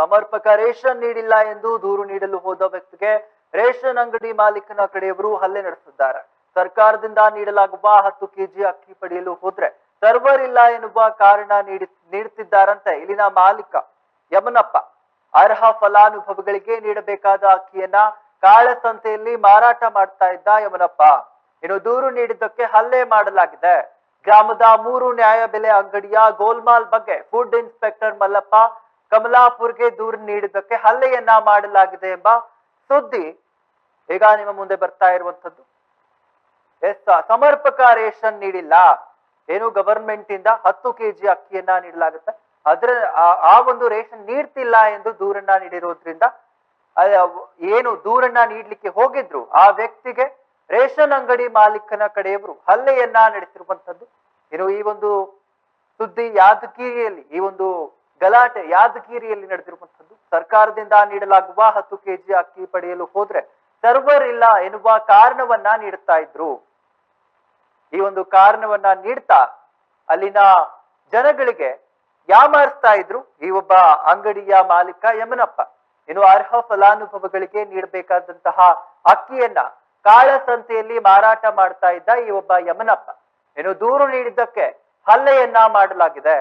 ಸಮರ್ಪಕ ರೇಷನ್ ನೀಡಿಲ್ಲ ಎಂದು ದೂರು ನೀಡಲು ಹೋದ ವ್ಯಕ್ತಿಗೆ ರೇಷನ್ ಅಂಗಡಿ ಮಾಲೀಕನ ಕಡೆಯವರು ಹಲ್ಲೆ ನಡೆಸಿದ್ದಾರೆ. ಸರ್ಕಾರದಿಂದ ನೀಡಲಾಗುವ ಹತ್ತು ಕೆಜಿ ಅಕ್ಕಿ ಪಡೆಯಲು ಹೋದ್ರೆ ಸರ್ವರ್ ಇಲ್ಲ ಎನ್ನುವ ಕಾರಣ ನೀಡಿ ನೀಡುತ್ತಿದ್ದಾರಂತೆ ಇಲ್ಲಿನ ಮಾಲೀಕ ಯಮನಪ್ಪ. ಅರ್ಹ ಫಲಾನುಭವಿಗಳಿಗೆ ನೀಡಬೇಕಾದ ಅಕ್ಕಿಯನ್ನ ಕಾಳಸಂತೆಯಲ್ಲಿ ಮಾರಾಟ ಮಾಡ್ತಾ ಇದ್ದ ಯಮನಪ್ಪ. ಇನ್ನು ದೂರು ನೀಡಿದ್ದಕ್ಕೆ ಹಲ್ಲೆ ಮಾಡಲಾಗಿದೆ. ಗ್ರಾಮದ ಮೂರು ನ್ಯಾಯಬೆಲೆ ಅಂಗಡಿಯ ಗೋಲ್ಮಾಲ್ ಬಗ್ಗೆ ಫುಡ್ ಇನ್ಸ್ಪೆಕ್ಟರ್ ಮಲ್ಲಪ್ಪ ಕಮಲಾಪುರ್ಗೆ ದೂರು ನೀಡಿದ್ದಕ್ಕೆ ಹಲ್ಲೆಯನ್ನ ಮಾಡಲಾಗಿದೆ ಎಂಬ ಸುದ್ದಿ ಈಗ ನಿಮ್ಮ ಮುಂದೆ ಬರ್ತಾ ಇರುವಂತದ್ದು ಎಸ್ ಸಮರ್ಪಕ ರೇಷನ್ ನೀಡಿಲ್ಲ. ಏನು ಗವರ್ಮೆಂಟ್ ಇಂದ ಹತ್ತು ಕೆಜಿ ಅಕ್ಕಿಯನ್ನ ನೀಡಲಾಗುತ್ತೆ. ಅದ್ರ ಆ- ಒಂದು ರೇಷನ್ ನೀಡ್ತಿಲ್ಲ ಎಂದು ದೂರನ್ನ ನೀಡಿರೋದ್ರಿಂದ ಏನು ದೂರನ್ನ ನೀಡ್ಲಿಕ್ಕೆ ಹೋಗಿದ್ರು, ಆ ವ್ಯಕ್ತಿಗೆ ರೇಷನ್ ಅಂಗಡಿ ಮಾಲೀಕನ ಕಡೆಯವರು ಹಲ್ಲೆಯನ್ನ ನಡೆಸಿರುವಂತದ್ದು ಏನು ಈ ಒಂದು ಸುದ್ದಿ ಯಾದಗಿರಿಯಲ್ಲಿ, ಈ ಒಂದು ಗಲಾಟೆ, ಯಾದಗಿರಿಯಲ್ಲಿ ನಡೆದಿರುವಂತದ್ದು ಸರ್ಕಾರದಿಂದ ನೀಡಲಾಗುವ ಹತ್ತು ಕೆಜಿ ಅಕ್ಕಿ ಪಡೆಯಲು ಹೋದ್ರೆ ಸರ್ವರ್ ಇಲ್ಲ ಎನ್ನುವ ಕಾರಣವನ್ನ ನೀಡುತ್ತಾ ಇದ್ರು. ಈ ಒಂದು ಕಾರಣವನ್ನ ನೀಡ್ತಾ ಅಲ್ಲಿನ ಜನಗಳಿಗೆ ಯಾಮಾರಿಸ್ತಾ ಇದ್ರು. ಈ ಒಬ್ಬ ಅಂಗಡಿಯ ಮಾಲೀಕ ಯಮನಪ್ಪ. ಇನ್ನು ಅರ್ಹ ಫಲಾನುಭವಿಗಳಿಗೆ ನೀಡಬೇಕಾದಂತಹ ಅಕ್ಕಿಯನ್ನ ಕಾಳಸಂತೆಯಲ್ಲಿ ಮಾರಾಟ ಮಾಡ್ತಾ ಇದ್ದ ಈ ಒಬ್ಬ ಯಮನಪ್ಪ. ಇನ್ನು ದೂರು ನೀಡಿದ್ದಕ್ಕೆ ಹಲ್ಲೆಯನ್ನ ಮಾಡಲಾಗಿದೆ.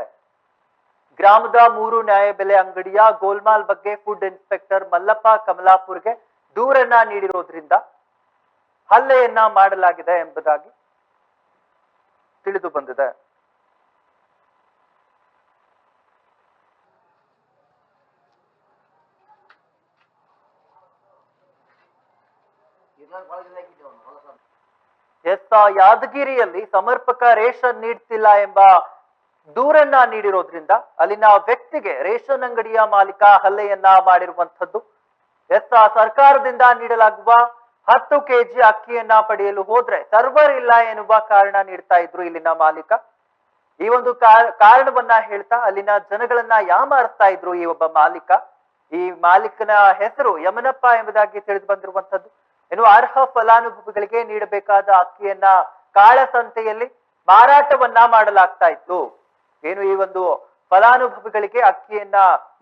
ಗ್ರಾಮದ ಮೂರು ನ್ಯಾಯಬೆಲೆ ಅಂಗಡಿಯ ಗೋಲ್ಮಾಲ್ ಬಗ್ಗೆ ಫುಡ್ ಇನ್ಸ್ಪೆಕ್ಟರ್ ಮಲ್ಲಪ್ಪ ಕಮಲಾಪುರ್ಗೆ ದೂರನ್ನ ನೀಡಿರೋದ್ರಿಂದ ಹಲ್ಲೆಯನ್ನ ಮಾಡಲಾಗಿದೆ ಎಂಬುದಾಗಿ ತಿಳಿದು ಬಂದಿದೆ. ಎಸ್ ಯಾದಗಿರಿಯಲ್ಲಿ ಸಮರ್ಪಕ ರೇಷನ್ ನೀಡ್ತಿಲ್ಲ ಎಂಬ ದೂರನ್ನ ನೀಡಿರೋದ್ರಿಂದ ಅಲ್ಲಿನ ವ್ಯಕ್ತಿಗೆ ರೇಷನ್ ಅಂಗಡಿಯ ಮಾಲೀಕ ಹಲ್ಲೆಯನ್ನ ಮಾಡಿರುವಂತದ್ದು ಎಸ್ ಸರ್ಕಾರದಿಂದ ನೀಡಲಾಗುವ ಹತ್ತು ಕೆಜಿ ಅಕ್ಕಿಯನ್ನ ಪಡೆಯಲು ಹೋದ್ರೆ ಸರ್ವರ್ ಇಲ್ಲ ಎನ್ನುವ ಕಾರಣ ನೀಡ್ತಾ ಇದ್ರು ಇಲ್ಲಿನ ಮಾಲೀಕ. ಈ ಒಂದು ಕಾರಣವನ್ನ ಹೇಳ್ತಾ ಅಲ್ಲಿನ ಜನಗಳನ್ನ ಯಾಮಾರಿಸ್ತಾ ಇದ್ರು ಈ ಒಬ್ಬ ಮಾಲೀಕ. ಈ ಮಾಲೀಕನ ಹೆಸರು ಯಮನಪ್ಪ ಎಂಬುದಾಗಿ ತಿಳಿದು ಬಂದಿರುವಂತದ್ದು ಏನು ಅರ್ಹ ಫಲಾನುಭವಿಗಳಿಗೆ ನೀಡಬೇಕಾದ ಅಕ್ಕಿಯನ್ನ ಕಾಳಸಂತೆಯಲ್ಲಿ ಮಾರಾಟವನ್ನ ಮಾಡಲಾಗ್ತಾ ಇತ್ತು. ಏನು ಈ ಒಂದು ಫಲಾನುಭವಿಗಳಿಗೆ ಅಕ್ಕಿಯನ್ನ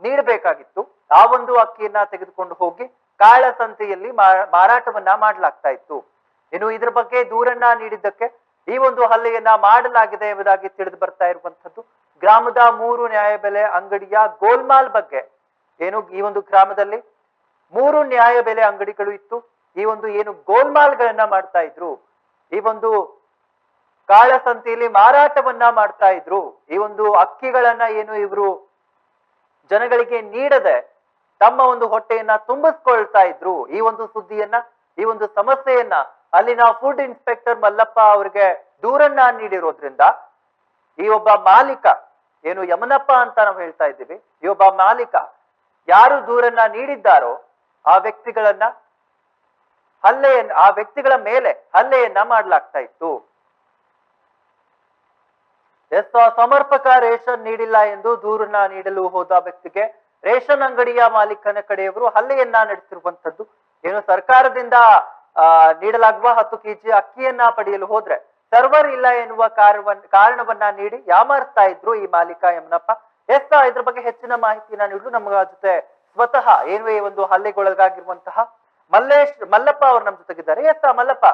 ನೀಡಬೇಕಾಗಿತ್ತು. ಆ ಒಂದು ಅಕ್ಕಿಯನ್ನ ತೆಗೆದುಕೊಂಡು ಹೋಗಿ ಕಾಳಸಂತೆಯಲ್ಲಿ ಸಂತೆಯಲ್ಲಿ ಮಾರಾಟವನ್ನ ಮಾಡಲಾಗ್ತಾ ಇತ್ತು. ಇನ್ನು ಇದ್ರ ಬಗ್ಗೆ ದೂರನ್ನ ನೀಡಿದ್ದಕ್ಕೆ ಈ ಒಂದು ಹಲ್ಲೆಯನ್ನ ಮಾಡಲಾಗಿದೆ ಎಂಬುದಾಗಿ ತಿಳಿದು ಬರ್ತಾ ಇರುವಂತದ್ದು ಗ್ರಾಮದ ಮೂರು ನ್ಯಾಯಬೆಲೆ ಅಂಗಡಿಯ ಗೋಲ್ಮಾಲ್ ಬಗ್ಗೆ ಏನು ಈ ಒಂದು ಗ್ರಾಮದಲ್ಲಿ ಮೂರು ನ್ಯಾಯಬೆಲೆ ಅಂಗಡಿಗಳು ಇತ್ತು. ಈ ಒಂದು ಏನು ಗೋಲ್ಮಾಲ್ಗಳನ್ನ ಮಾಡ್ತಾ ಇದ್ರು. ಈ ಒಂದು ಕಾಳಸಂತೆಯಲ್ಲಿ ಮಾರಾಟವನ್ನ ಮಾಡ್ತಾ ಇದ್ರು. ಈ ಒಂದು ಅಕ್ಕಿಗಳನ್ನ ಏನು ಇವರು ಜನಗಳಿಗೆ ನೀಡದೆ ತಮ್ಮ ಒಂದು ಹೊಟ್ಟೆಯನ್ನ ತುಂಬಿಸ್ಕೊಳ್ತಾ ಇದ್ರು. ಈ ಒಂದು ಸುದ್ದಿಯನ್ನ, ಈ ಒಂದು ಸಮಸ್ಯೆಯನ್ನ ಅಲ್ಲಿನ ಫುಡ್ ಇನ್ಸ್ಪೆಕ್ಟರ್ ಮಲ್ಲಪ್ಪ ಅವ್ರಿಗೆ ದೂರನ್ನ ನೀಡಿರೋದ್ರಿಂದ ಈ ಒಬ್ಬ ಮಾಲೀಕ, ಏನು ಯಮನಪ್ಪ ಅಂತ ನಾವು ಹೇಳ್ತಾ ಇದ್ದೀವಿ, ಈ ಒಬ್ಬ ಮಾಲೀಕ ಯಾರು ದೂರನ್ನ ನೀಡಿದ್ದಾರೋ ಆ ವ್ಯಕ್ತಿಗಳನ್ನ ಹಲ್ಲೆಯನ್ನ, ಆ ವ್ಯಕ್ತಿಗಳ ಮೇಲೆ ಹಲ್ಲೆಯನ್ನ ಮಾಡಲಾಗ್ತಾ ಇತ್ತು. ಎಸ್ ಸಮರ್ಪಕ ರೇಷನ್ ನೀಡಿಲ್ಲ ಎಂದು ದೂರನ್ನ ನೀಡಲು ಹೋದ ವ್ಯಕ್ತಿಗೆ ರೇಷನ್ ಅಂಗಡಿಯ ಮಾಲೀಕನ ಕಡೆಯವರು ಹಲ್ಲೆಯನ್ನ ನಡೆಸಿರುವಂತದ್ದು ಏನು ಸರ್ಕಾರದಿಂದ ನೀಡಲಾಗುವ ಹತ್ತು ಕೆಜಿ ಅಕ್ಕಿಯನ್ನ ಪಡೆಯಲು ಹೋದ್ರೆ ಸರ್ವರ್ ಇಲ್ಲ ಎನ್ನುವ ಕಾರಣವನ್ನ ನೀಡಿ ಯಾಮಾರಿಸ್ತಾ ಇದ್ರು ಈ ಮಾಲೀಕ ಯಮನಪ್ಪ. ಎಸ್ ಇದ್ರ ಬಗ್ಗೆ ಹೆಚ್ಚಿನ ಮಾಹಿತಿಯನ್ನ ನೀಡಲು ನಮ್ಮ ಜೊತೆ ಸ್ವತಃ ಏನು ಒಂದು ಹಲ್ಲೆಗೊಳಗಾಗಿರುವಂತಹ ಮಲ್ಲೇಶ್ ಮಲ್ಲಪ್ಪ ಅವರು ನಮ್ಮ ಜೊತೆಗಿದ್ದಾರೆ. ಎಸ್ ಮಲ್ಲಪ್ಪ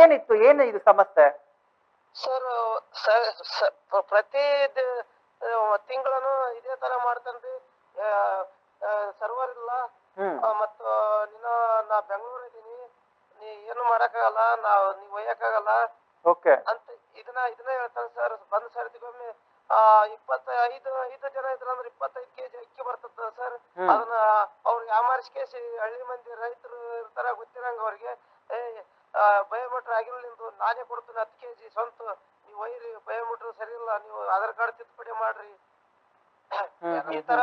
ಏನಿತ್ತು, ಏನು ಇದು ಸಮಸ್ಯೆ? ಸರ್ ಪ್ರತಿ ತಿಂಗಳನು ಇದೇ ತರ ಮಾಡ್ತಾನ್ರಿ. ಸರ್ವರ್ ಇಲ್ಲ. ಮತ್ತ ನಿನ್ನ ನಾ ಬೆಂಗಳೂರು ಇದೀನಿ ನೀ ಏನು ಮಾಡಕ್ಕಾಗಲ್ಲ ನಾವ್ ನೀವ್ ಒಯ್ಯಕ್ಕಾಗಲ್ಲ. ಓಕೆ. ಅಂತ ಇದನ್ನ ಇದನ್ನ ಹೇಳ್ತಾನೆ ಸರ್ ಬಂದ್ ಸರ್ತಿಗೊಮ್ಮೆ ಆ ಇಪ್ಪತ್ತ ಐದು ಐದು ಜನ ಇದ್ರಂದ್ರೆ ಇಪ್ಪತ್ತೈದು ಕೆಜಿ ಅಕ್ಕಿ ಬರ್ತದ ಸರ್. ಅದನ್ನ ಅವ್ರಿಗೆ ಆಮಾರಿಸ್ಕೇಸಿ ಹಳ್ಳಿ ಮಂದಿ ರೈತರು ಇರ್ತಾರ ಗೊತ್ತಿರಂಗ ಅವ್ರಿಗೆ. ಏ ಬಯೋಮೆಟ್ರ್ ಆಗಿಲ್ಲ ನಿಂದು ನಾನೇ ಕೊಡ್ತೀನಿ ಹತ್ತು ಕೆಜಿ ಸ್ವಂತ. ನೀವು ಒಯ್ಯಿರಿ ಬಯೋಮೆಟ್ರ್ ಸರಿ ಇಲ್ಲ ನೀವು ಆಧಾರ್ ಕಾರ್ಡ್ ತಿದ್ದುಪಡಿ ಮಾಡ್ರಿ. ಈ ತರ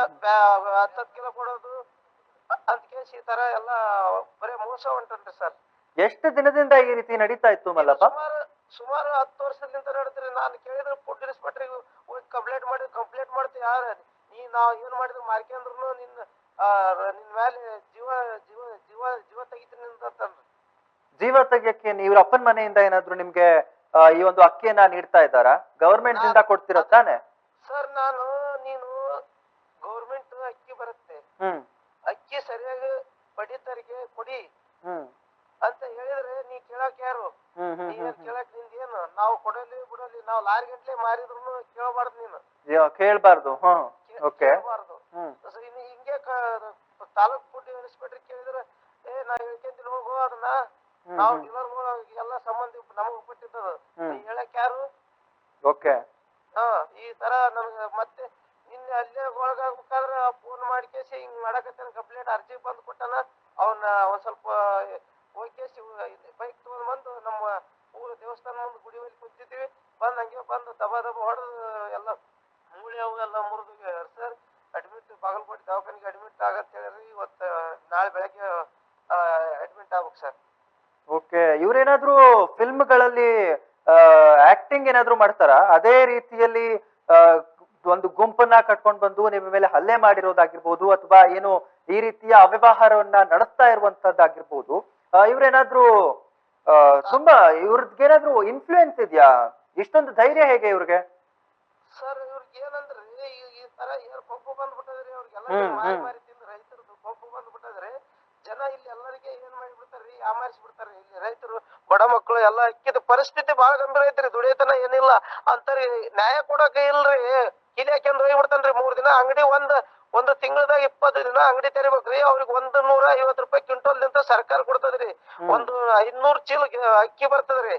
ಹತ್ತತ್ತು ಕಿಲೋ ಕೊಡೋದು ಅಂತ ಕೇಸ್ ಈ ತರ ಎಲ್ಲ ಬರೇ ಮೋಸ ಹೊಂಟನ್ರಿ ಸರ್. ಎಷ್ಟು ದಿನದಿಂದ ಈ ರೀತಿ ನಡೀತಾ ಇತ್ತು ಮಲ್ಲಪ್ಪ? ಸುಮಾರು ಸುಮಾರು ಹತ್ತು ವರ್ಷದಿಂದ ನಡೆದ್ರಿ. ನಾನು ಕೇಳಿದ್ರೆ ಫುಡ್ ಇನ್ಸ್ಪೆಕ್ಟರ್ ಹೋಗಿ ಕಂಪ್ಲೇಂಟ್ ಮಾಡಿ ಕಂಪ್ಲೇಂಟ್ ಮಾಡ್ತೀವಿ ಯಾರ ನೀ ನಾವ್ ಏನ್ ಮಾಡಿದ್ರು ಮಾರ್ಕೆಂದ್ರು ನಿನ್ನ ನಿನ್ನ ನಿನ್ ಮೇಲೆ ಜೀವ ಜೀವ ಜೀವ ಜೀವ ತೆಗಿತೀನಿ ಅಂತಂದ್ರಿ. ಜೀವ ತೆಗಿಯಕ್ಕೆ ಇವ್ರ ಅಪ್ಪನ ಮನೆಯಿಂದ ಏನಾದ್ರು ನಿಮ್ಗೆ ಈ ಒಂದು ಅಕ್ಕಿಯನ್ನ ನೀಡ್ತಾ ಇದ್ದಾರಾ? ಗವರ್ಮೆಂಟ್ ಇಂದ ಕೊಡ್ತಿರೋ ತಾನೆ? ಸರ್ ನಾನು ನೀನು ಗೌರ್ಮೆಂಟ್ ಅಕ್ಕಿ ಬರುತ್ತೆ. ಅಕ್ಕಿ ಸರಿಯಾಗಿ ಪಡಿತರಿಗೆ ಕೊಡಿ. ಅಂತ ಹೇಳಿದ್ರೆ ನೀ ಕೇಳಕ್ ಯಾರು? ನೀ ಕೇಳಕ್ನಿಂದ ಏನು? ನಾವು ಕೊಡಲಿ ಬಿಡಲಿ ನಾವು ಲಾರಿ ಗಂಟ್ಲೆ ಮಾರಿದ್ರು ಕೇಳಬಾರ್ದು ನೀನು. ಕೇಳಬಾರ್ದು ಹಿಂಗೆ ತಾಲೂಕು ಫುಡ್ ಇನ್ಸ್ಪೆಕ್ಟರ್ ಕೇಳಿದ್ರೆ ಏ ನಾ ಹೇಳ್ಕೊಂತೀನಿ ಹೋಗು ಅದನ್ನ ನಾವು ಡೀಲರ್ ಎಲ್ಲ ಸಂಬಂಧ ನಮಗ್ ಬಿಟ್ಟಿದ್ದದು. ಹೇಳಕ್ ಯಾರು? ಓಕೆ. ಹಾ ಈ ತರ ನಮ್ಗೆ ಮತ್ತೆ ನಿನ್ನೆ ಅಲ್ಲೇ ಒಳಗಾಗ್ಬೇಕಾದ್ರ ಫೋನ್ ಮಾಡ್ಕೇಸಿ ಹಿಂಗ್ ಮಾಡಕತ್ತೇನೆ ಕಂಪ್ಲೇಂಟ್ ಅರ್ಜಿ ಬಂದ್ ಕೊಟ್ಟಾನ ಅವನ್ನ ಒಂದ್ ಸ್ವಲ್ಪ ಹೋಗ್ಕೇಸಿ ಬೈಕ್ ತಗೊಂಡ್ ಬಂದು ನಮ್ಮ ಊರ ದೇವಸ್ಥಾನ ಮುಂದೆ ಗುಡಿ ಮೇಲೆ ಕುಂತಿದ್ವಿ. ಬಂದ್ ಹಂಗೆ ಬಂದು ದಬ ದಬ ಹೊಡೆದು ಎಲ್ಲ ಮೂಳೆ ಅವು ಎಲ್ಲ ಮುರಿದು ಸರ್ ಅಡ್ಮಿಟ್ ಬಾಗಲಕೋಟೆ ದವಾಖಾನಿಗೆ ಅಡ್ಮಿಟ್ ಆಗಂತ ಹೇಳ್ರಿ ಇವತ್ತು ನಾಳೆ ಬೆಳಗ್ಗೆ ಅಡ್ಮಿಟ್ ಆಗ್ಬೇಕು ಸರ್. ಓಕೆ ಇವ್ರೇನಾದ್ರೂ ಫಿಲ್ಮ್ಗಳಲ್ಲಿ ಆಕ್ಟಿಂಗ್ ಏನಾದ್ರೂ ಮಾಡ್ತಾರಾ? ಅದೇ ರೀತಿಯಲ್ಲಿ ಒಂದು ಗುಂಪನ್ನ ಕಟ್ಕೊಂಡು ಬಂದು ನಿಮ್ಮ ಮೇಲೆ ಹಲ್ಲೆ ಮಾಡಿರೋದಾಗಿರ್ಬೋದು ಅಥವಾ ಏನು ಈ ರೀತಿಯ ಅವ್ಯವಹಾರವನ್ನ ನಡೆಸ್ತಾ ಇರುವಂತದ್ದಾಗಿರ್ಬೋದು ಇವ್ರೇನಾದ್ರೂ ತುಂಬಾ ಇವ್ರದ್ದೇನಾದ್ರೂ ಇನ್ಫ್ಲೂಯೆನ್ಸ್ ಇದೆಯಾ? ಇಷ್ಟೊಂದು ಧೈರ್ಯ ಹೇಗೆ ಇವ್ರಿಗೆ? ಸರ್ ಇವ್ರಿಗೆ ಏನಂದ್ರಿ ಈ ಈ ತರ ಏನ್ ಕೊಬ್ಬು ಬಂದ್ಬಿಟ್ಟದ್ರಿ ಅವ್ರಿಗೆಲ್ಲ ಹ್ಮ್, ಮಾರಿ ಹ್ಮ್. ಮಾರಿ ತಿಂದು ರೈತರದ್ದು ಕೊಬ್ಬು ಬಂದ್ಬಿಟ್ಟದ್ರಿ ಜನ ಇಲ್ಲಿ ಎಲ್ಲರಿಗೆ ಏನ್ ಮಾಡಿಬಿಡ್ತಾರ್ರಿ? ಯಾಮಾರಿಸಿ ಬಿಡ್ತಾರ್ರಿ ಇಲ್ಲಿ ರೈತರು ಬಡ ಮಕ್ಕಳು ಎಲ್ಲ ಅಕ್ಕಿದ ಪರಿಸ್ಥಿತಿ ಬಹಳ ಗಂಭೀರ ಐತ್ರಿ. ದುಡಿಯತನ ಏನಿಲ್ಲ. ಅಂತರಿ ನ್ಯಾಯ ಕೊಡಕ ಇಲ್ರಿ. ಇಲ್ಲಿ ಹಾಕ್ಯಂಡ್ ಹೋಗ್ಬಿಡ್ತಾನ್ರಿ ಮೂರ್ ದಿನ ಅಂಗಡಿ ಒಂದ್ ಒಂದು ತಿಂಗಳದಾಗ ಇಪ್ಪತ್ತು ದಿನ ಅಂಗಡಿ ತೆರಿಬೇಕ್ರಿ. ಅವ್ರಿಗೆ ಒಂದ್ ನೂರ ಐವತ್ ರೂಪಾಯಿ ಕ್ವಿಂಟಲ್ ನಿಂತ ಸರ್ಕಾರ ಕೊಡ್ತದ್ರಿ. ಒಂದು ಐದ್ನೂರ್ ಚೀಲ ಅಕ್ಕಿ ಬರ್ತದ್ರಿ.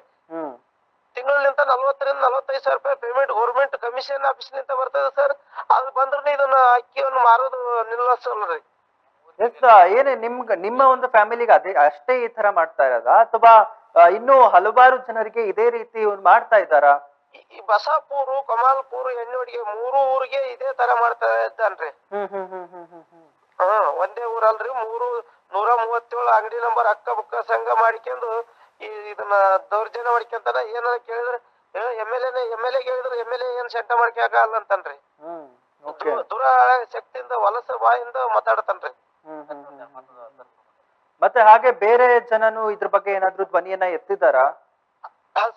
ತಿಂಗಳ ನಿಂತ ನಲವತ್ತರಿಂದ ನಲ್ವತ್ತೈದು ಸಾವಿರ ರೂಪಾಯಿ ಪೇಮೆಂಟ್ ಗೌರ್ಮೆಂಟ್ ಕಮಿಷನ್ ಆಫೀಸ್ ನಿಂತ ಬರ್ತದೆ ಸರ್. ಅದು ಬಂದ್ರೆ ಇದನ್ನ ಅಕ್ಕಿಯನ್ನು ಮಾರೋದು ನಿಲ್ಲಿಸಲ್ರಿ. ಏನೇ ನಿಮ್ಗ ನಿಮ್ಮ ಒಂದು ಫ್ಯಾಮಿಲಿಗೆ ಅದೇ ಅಷ್ಟೇ ಈ ತರ ಮಾಡ್ತಾ ಇರೋದಾ? ಅಥವಾ ಇನ್ನೂ ಹಲವಾರು ಜನರಿಗೆ ಇದೇ ರೀತಿ ಮಾಡ್ತಾ ಇದ್ದಾರಾ? ಈ- ಬಸಾಪೂರು ಕಮಾಲ್ಪುರ್ ಹೆಣ್ಣುಡಿಗೆ ಮೂರು ಊರಿಗೆ ಇದೇ ತರ ಮಾಡ್ತಾ ಇದ್ದಾನ್ರಿ. ಹಾ ಒಂದೇ ಊರಲ್ರಿ ಮೂರು ನೂರ ಮೂವತ್ತೇಳು ಅಂಗಡಿ ನಂಬರ್ ಅಕ್ಕ ಬುಕ್ಕ ಸಂಘ ಮಾಡ್ಕೊಂಡು ಈ ಇದನ್ನ ದೌರ್ಜನ್ಯ ಮಾಡ್ಕೊಂತಾನ. ಏನಾರ ಕೇಳಿದ್ರೆ ಎಂ ಎಲ್ ಎನೆ ಎಂ ಎಲ್ ಎ ಹೇಳಿದ್ರೆ ಎಂ ಎಲ್ ಎ ಏನ್ ಸೆಂಟ ಮಾಡ್ಕೊಳಕಲ್ಲ ಅಂತನ್ರಿ ದುರ ಶಕ್ತಿಯಿಂದ ವಲಸೆ ಬಾಯಿಂದ ಮಾತಾಡ್ತಾನ್ರಿ. ಮತ್ತೆ ಹಾಗೆ ಬೇರೆ ಜನನು ಇದ್ರ ಬಗ್ಗೆ ಏನಾದ್ರು ಧ್ವನಿಯನ್ನ ಎತ್ತಿದಾರಾ